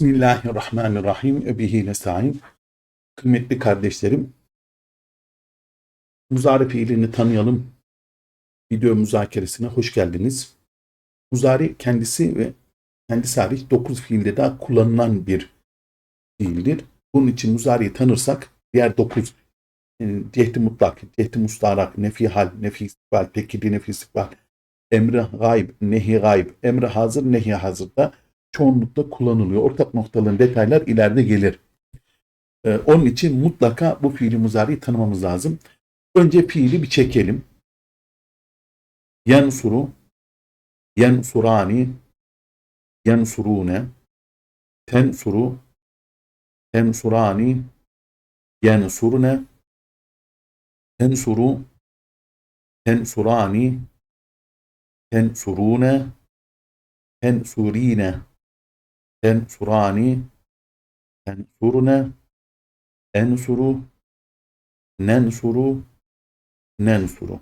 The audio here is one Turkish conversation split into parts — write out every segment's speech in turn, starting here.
Bismillahirrahmanirrahim. Ebihi nesta'in. Kıymetli kardeşlerim, muzari fiilini tanıyalım. Video müzakeresine hoş geldiniz. Muzari kendisi ve kendisi hariç 9 fiilde daha kullanılan bir fiildir. Bunun için muzariyi tanırsak diğer 9 e, cehdi mutlak, cehdi mustarak, nefi hal, nefi istikbal, tekidi nefi istikbal, emri gayb, nehi gayb, emri hazır, nehi hazırda çoğunlukla kullanılıyor. Ortak noktaların detaylar ileride gelir. Ee, onun için mutlaka bu fiili muzariyi tanımamız lazım. Önce fiili bir çekelim. Yensuru, yensurani, yensurune, tensuru, tensurani, yensurne, tensuru, tensurani, tensurune, tensurine, tensurani, tensurne, ensuru, nensuru, nensuru.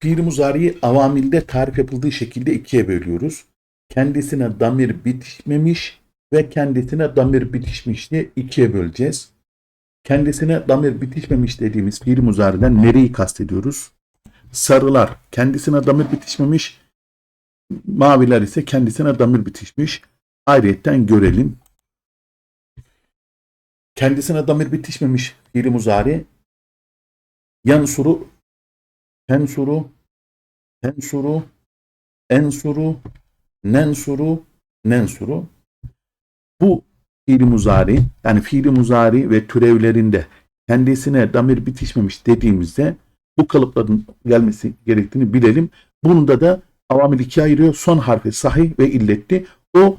Fiil muzariyi avamilde tarif yapıldığı şekilde ikiye bölüyoruz. Kendisine damir bitişmemiş ve kendisine damir bitişmiş diye ikiye böleceğiz. Kendisine damir bitişmemiş dediğimiz fiil muzariden nereyi kastediyoruz? Sarılar kendisine damir bitişmemiş, maviler ise kendisine damir bitişmiş. Ayrıyetten görelim. Kendisine damir bitişmemiş fiil muzari yansuru tensuru tensuru ensuru nensuru nensuru bu fiili muzari yani fiili muzari ve türevlerinde kendisine damir bitişmemiş dediğimizde bu kalıpların gelmesi gerektiğini bilelim. Bunda da avamil ikiye ayırıyor. Son harfi sahih ve illetli. O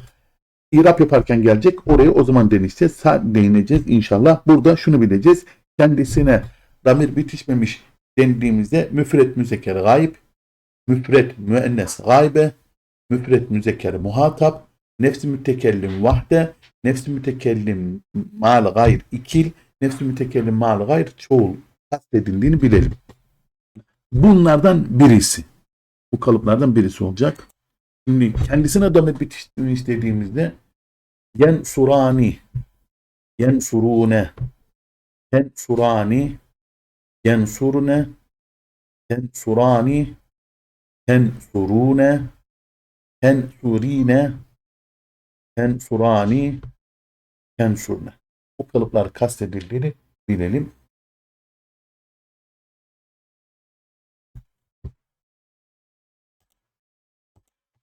irap yaparken gelecek. Orayı o zaman deneyeceğiz. Değineceğiz inşallah. Burada şunu bileceğiz. Kendisine damir bitişmemiş dendiğimizde müfret müzekker gayb, müfret müennes gaybe, müfret müzekker muhatap, nefsi mütekellim vahde, nefsi mütekellim mal gayr ikil, nefsi mütekellim mal gayr çoğul kastedildiğini bilelim. Bunlardan birisi. Bu kalıplardan birisi olacak. Şimdi kendisine damir bitiştirmiş dediğimizde yen surani, yen surune, yen surani, yen surune, yen surani, yen surune, yen surine, yen surani, yen surne. Bu kalıplar kastedildiğini bilelim.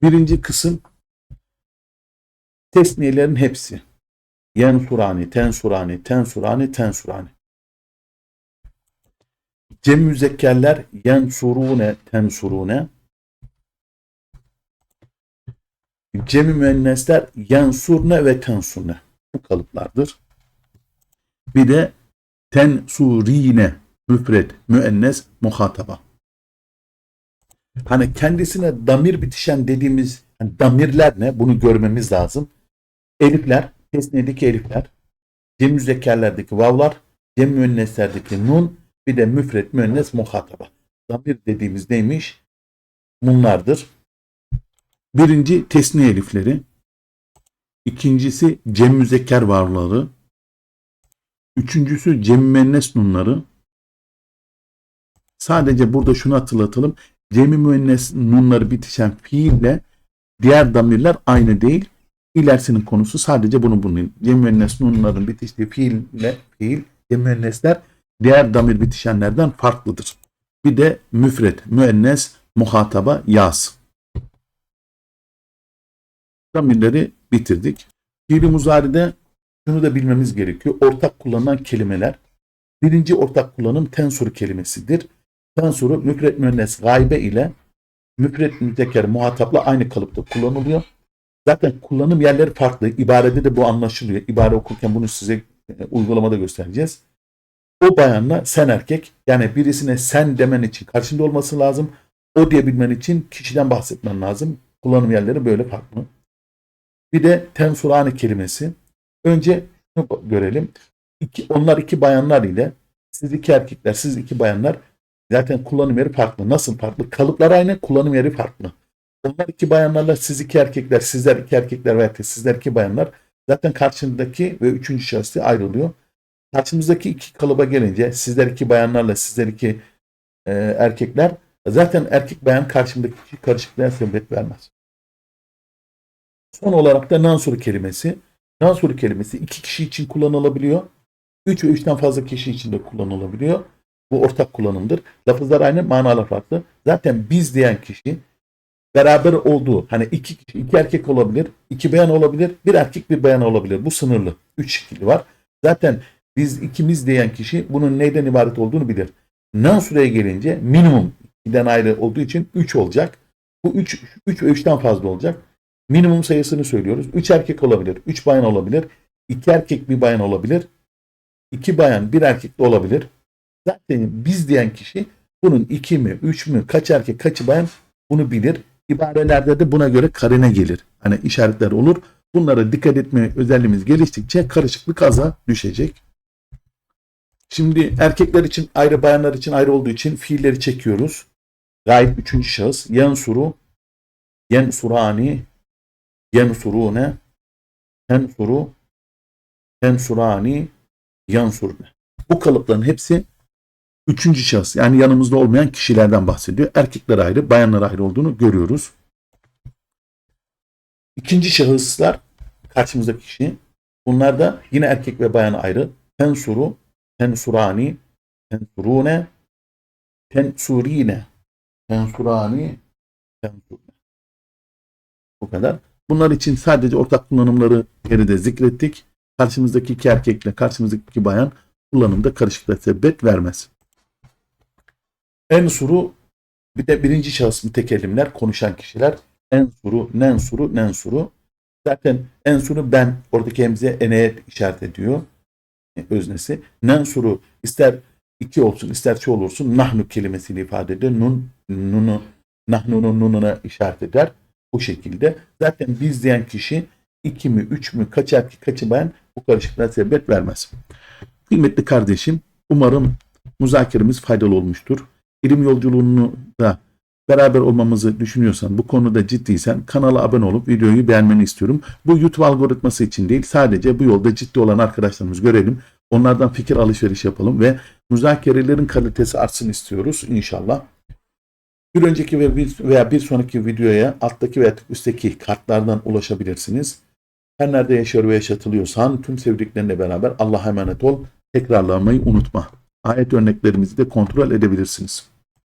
Birinci kısım tesniyelerin hepsi. Yensurani, tensurani, tensurani, tensurani. Cem müzekkerler yensurune, tensurune. Cem müennesler yensurne ve tensurne. Bu kalıplardır. Bir de tensurine, müfred, müennes, muhataba hani kendisine damir bitişen dediğimiz hani damirler ne? Bunu görmemiz lazım. Elifler, tesniyedeki elifler, cem müzekkerlerdeki vavlar, cem müenneslerdeki nun, bir de müfret müennes muhataba. Damir dediğimiz neymiş? Bunlardır. Birinci tesniye elifleri. İkincisi cem müzekker varları. Üçüncüsü cem müennes nunları. Sadece burada şunu hatırlatalım. Cemi müennes nunları bitişen fiille diğer damirler aynı değil. İlerisinin konusu sadece bunu bunun. Cemi müennes nunların bitiştiği fiille fiil, cemi müennesler diğer damir bitişenlerden farklıdır. Bir de müfret, müennes, muhataba, yaz. Damirleri bitirdik. Fiili muzaride şunu da bilmemiz gerekiyor. Ortak kullanılan kelimeler. Birinci ortak kullanım tensur kelimesidir. Tensuru müfret müennes gaybe ile müfret müteker muhatapla aynı kalıpta kullanılıyor. Zaten kullanım yerleri farklı. İbarede de bu anlaşılıyor. İbare okurken bunu size e, uygulamada göstereceğiz. O bayanla sen erkek yani birisine sen demen için karşında olması lazım. O diyebilmen için kişiden bahsetmen lazım. Kullanım yerleri böyle farklı. Bir de tensurani kelimesi. Önce görelim. İki, onlar iki bayanlar ile siz iki erkekler, siz iki bayanlar Zaten kullanım yeri farklı. Nasıl farklı? Kalıplar aynı, kullanım yeri farklı. Onlar iki bayanlarla siz iki erkekler, sizler iki erkekler veya sizler iki bayanlar zaten karşındaki ve üçüncü şahsı ayrılıyor. Karşımızdaki iki kalıba gelince sizler iki bayanlarla sizler iki e, erkekler zaten erkek bayan karşımdaki karışıklığa sebebiyet vermez. Son olarak da nansuru kelimesi. Nansuru kelimesi iki kişi için kullanılabiliyor. Üç ve üçten fazla kişi için de kullanılabiliyor. Bu ortak kullanımdır. Lafızlar aynı, manalar farklı. Zaten biz diyen kişi beraber olduğu, hani iki kişi, iki erkek olabilir, iki bayan olabilir, bir erkek bir bayan olabilir. Bu sınırlı. Üç şekli var. Zaten biz ikimiz diyen kişi bunun neyden ibaret olduğunu bilir. Nansura'ya gelince minimum 2'den ayrı olduğu için 3 olacak. Bu 3 3 ve 3'ten fazla olacak. Minimum sayısını söylüyoruz. 3 erkek olabilir, 3 bayan olabilir, 2 erkek bir bayan olabilir, 2 bayan bir erkek de olabilir. Zaten biz diyen kişi bunun 2 mi, 3 mü, kaç erkek, kaç bayan bunu bilir. İbarelerde de buna göre karine gelir. Hani işaretler olur. Bunlara dikkat etme özelliğimiz geliştikçe karışıklık aza düşecek. Şimdi erkekler için ayrı, bayanlar için ayrı olduğu için fiilleri çekiyoruz. Gayet üçüncü şahıs. Yansuru, yensurani, yensurune, tensuru, tensurani, yansurne. Bu kalıpların hepsi üçüncü şahıs yani yanımızda olmayan kişilerden bahsediyor. Erkekler ayrı, bayanlar ayrı olduğunu görüyoruz. İkinci şahıslar karşımızdaki kişi. Bunlar da yine erkek ve bayan ayrı. Tensuru, tensurani, tensurune, tensurine, tensurani, tensurne. Bu kadar. Bunlar için sadece ortak kullanımları geride zikrettik. Karşımızdaki iki erkekle karşımızdaki iki bayan kullanımda karışıklığa sebebiyet vermez. En suru bir de birinci şahıs mütekellimler konuşan kişiler en suru, nen suru, nen suru. Zaten en suru ben oradaki hemze eneye işaret ediyor. E, Öznesi. Nen suru ister iki olsun ister çoğu olsun nahnu kelimesiyle ifade eder. Nun, nunu, nahnunun nununa işaret eder. Bu şekilde. Zaten biz diyen kişi iki mi, üç mü, kaç erkek, kaçı bayan bu karışıklığa sebebiyet vermez. Kıymetli kardeşim, umarım müzakeremiz faydalı olmuştur. İlim yolculuğunu da beraber olmamızı düşünüyorsan, bu konuda ciddiysen kanala abone olup videoyu beğenmeni istiyorum. Bu YouTube algoritması için değil, sadece bu yolda ciddi olan arkadaşlarımız görelim. Onlardan fikir alışveriş yapalım ve müzakerelerin kalitesi artsın istiyoruz inşallah. Bir önceki ve bir veya bir sonraki videoya alttaki veya üstteki kartlardan ulaşabilirsiniz. Her nerede yaşıyor ve yaşatılıyorsan tüm sevdiklerinle beraber Allah'a emanet ol. Tekrarlamayı unutma. Ayet örneklerimizi de kontrol edebilirsiniz.